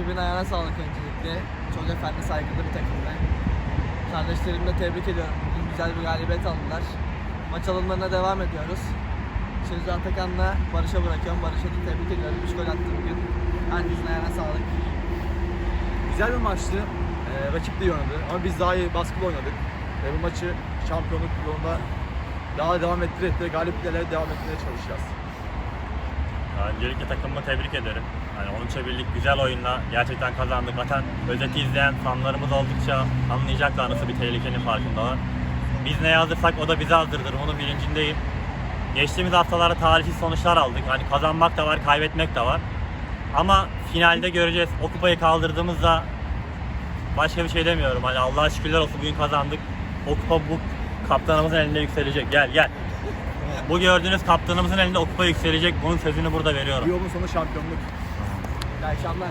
Rakibin ayağına sağlık öncelikle. Çok efendi saygılı bir takımdı. Kardeşlerimi de tebrik ediyorum. Bugün güzel bir galibiyet aldılar. Maç alımlarına devam ediyoruz. Sözü Atakan'la Barış'a bırakıyorum. Barış'a da tebrik ediyorum. 3 gol attı bugün. Herkesin ayağına sağlık. Güzel bir maçtı. Ee, rakip de iyi oynadı ama biz daha iyi baskılı oynadık. Ve bu maçı şampiyonluk yolunda daha devam ettirip de galibiyetlere devam etmeye çalışacağız. Öncelikle takımımı tebrik ederim. Yani 13'e birlik güzel oyunla gerçekten kazandık. Zaten özeti izleyen fanlarımız oldukça anlayacaklar nasıl bir tehlikenin farkındalar. Biz neye hazırsak o da bize hazırdır. Bunun bilincindeyim. Geçtiğimiz haftalarda talihsiz sonuçlar aldık. Hani kazanmak da var, kaybetmek de var. Ama finalde göreceğiz. O kupayı kaldırdığımızda başka bir şey demiyorum. Hani Allah'a şükürler olsun bugün kazandık. O kupa bu kaptanımızın elinde yükselecek. Gel gel. Bu gördüğünüz kaptanımızın elinde o kupa yükselecek. Bunun sözünü burada veriyorum. Yolun sonu şampiyonluk. İyi akşamlar.